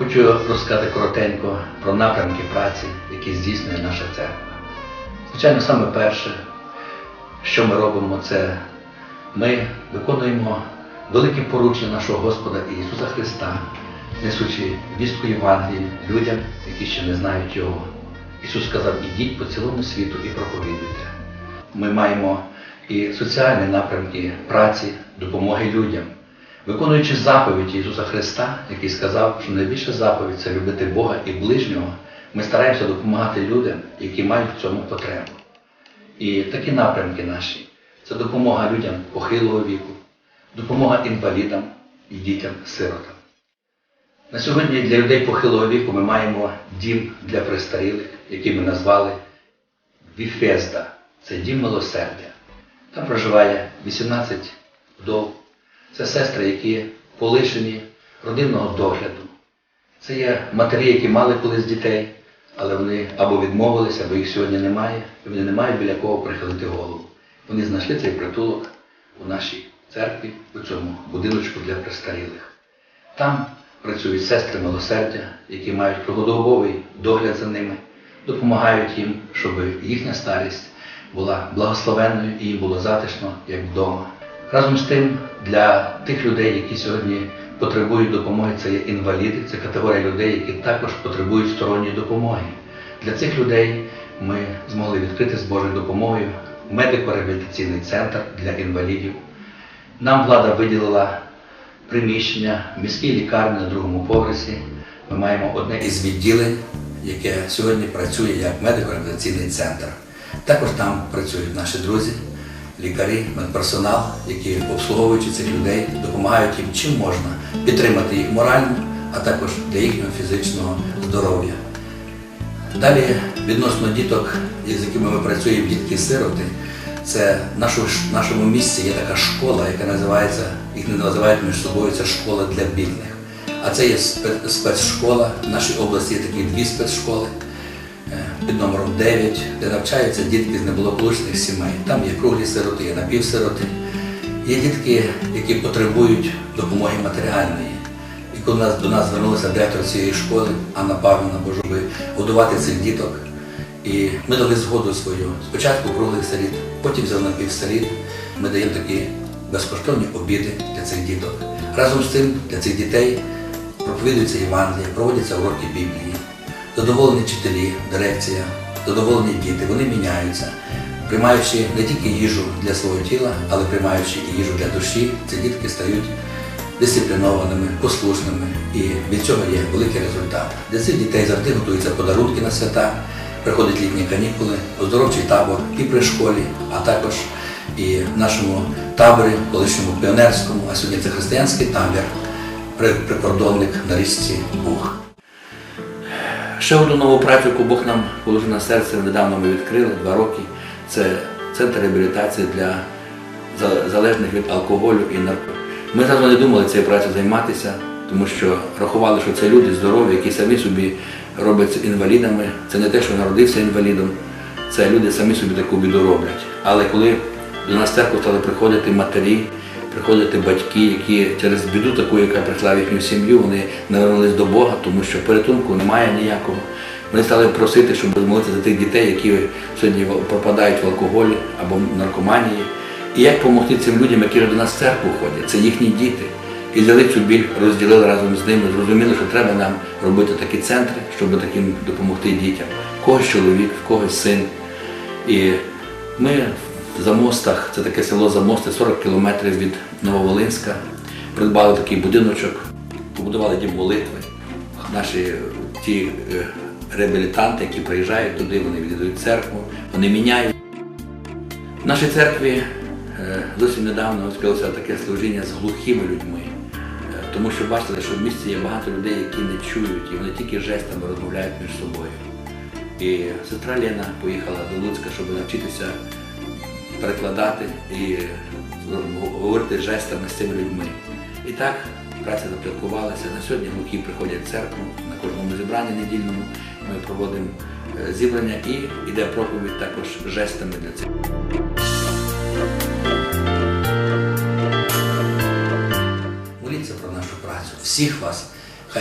Хочу розказати коротенько про напрямки праці, які здійснює наша церква. Звичайно, саме перше, що ми робимо, це ми виконуємо велике поручення нашого Господа Ісуса Христа, несучи вістку Євангелії людям, які ще не знають Його. Ісус сказав, ідіть по цілому світу і проповідуйте. Ми маємо і соціальні напрямки праці, допомоги людям, виконуючи заповідь Ісуса Христа, який сказав, що найбільша заповідь це любити Бога і ближнього, ми стараємося допомагати людям, які мають в цьому потребу. І такі напрямки наші це допомога людям похилого віку, допомога інвалідам і дітям-сиротам. На сьогодні для людей похилого віку ми маємо дім для престарілих, який ми назвали Віфезда. Це дім милосердя. Там проживає 18 вдов. Це сестри, які полишені родинного догляду. Це є матері, які мали колись дітей, але вони або відмовилися, або їх сьогодні немає, і вони не мають біля кого прихилити голову. Вони знайшли цей притулок у нашій церкві, у цьому будиночку для престарілих. Там працюють сестри милосердя, які мають круглодобовий догляд за ними, допомагають їм, щоб їхня старість була благословенною і їм було затишно, як вдома. Разом з тим, для тих людей, які сьогодні потребують допомоги, це є інваліди, це категорія людей, які також потребують сторонньої допомоги. Для цих людей ми змогли відкрити з Божою допомогою медико-реабілітаційний центр для інвалідів. Нам влада виділила приміщення в міській лікарні на другому поверсі. Ми маємо одне із відділень, яке сьогодні працює як медико-реабілітаційний центр. Також там працюють наші друзі, лікарі, медперсонал, які обслуговуючи цих людей, допомагають їм чим можна підтримати їх морально, а також для їхнього фізичного здоров'я. Далі відносно діток, з якими ми працюємо, дітки-сироти, це в нашому, місці є така школа, яка називається, їх не називають між собою, це школа для бідних. А це є спе- спецшкола. В нашій області є такі дві спецшколи під номером 9, де навчаються дітки з неблагополучних сімей. Там є круглі сироти, є напівсироти. Є дітки, які потребують допомоги матеріальної. І коли до нас звернулася директор цієї школи, Анна Павловна, бо щоб годувати цих діток. І ми дали згоду свою. Спочатку круглих сиріт, потім взяли напівсиріт. Ми даємо такі безкоштовні обіди для цих діток. Разом з тим для цих дітей проповідується Євангелія, проводяться уроки Біблії. Задоволені вчителі, дирекція, задоволені діти, вони міняються, приймаючи не тільки їжу для свого тіла, але приймаючи і їжу для душі, ці дітки стають дисциплінованими, послушними, і від цього є великий результат. Для цих дітей завжди готуються подарунки на свята, приходять літні канікули, оздоровчий табор і при школі, а також і в нашому таборі, колишньому піонерському, а сьогодні це християнський табір, прикордонник на річці Буг. Ще одну нову працю, яку Бог нам положив на серце, недавно ми відкрили два роки. Це центр реабілітації для залежних від алкоголю і наркотиків. Ми зразу не думали цією працею займатися, тому що рахували, що це люди здорові, які самі собі робляться інвалідами. Це не те, що народився інвалідом, це люди самі собі таку біду роблять. Але коли до нас церкву стали приходити матері, приходити батьки, які через біду таку, яка прийшла в їхню сім'ю, вони навернулись до Бога, тому що порятунку немає ніякого. Вони стали просити, щоб молитися за тих дітей, які сьогодні пропадають в алкоголі або в наркоманії. І як допомогти цим людям, які до нас в церкву ходять, це їхні діти. І взяли цю біль, розділили разом з ними, зрозуміли, що треба нам робити такі центри, щоб таким допомогти дітям. В когось чоловік, в когось син. І ми Замостах, це таке село Замости, 40 кілометрів від Нововолинська, придбали такий будиночок, побудували дім молитви. Наші ті е, реабілітанти, які приїжджають туди, вони відвідують церкву, вони міняють. В нашій церкві е, зовсім недавно відкрилося таке служіння з глухими людьми, Е, тому що бачили, що в місті є багато людей, які не чують, і вони тільки жестами розмовляють між собою. І сестра Лена поїхала до Луцька, щоб навчитися перекладати і говорити жестами з цими людьми. І так праця започаткувалася. На сьогодні глухі приходять в церкву на кожному зібранні недільному. Ми проводимо е, зібрання і йде проповідь також жестами для цих. Моліться про нашу працю. Всіх вас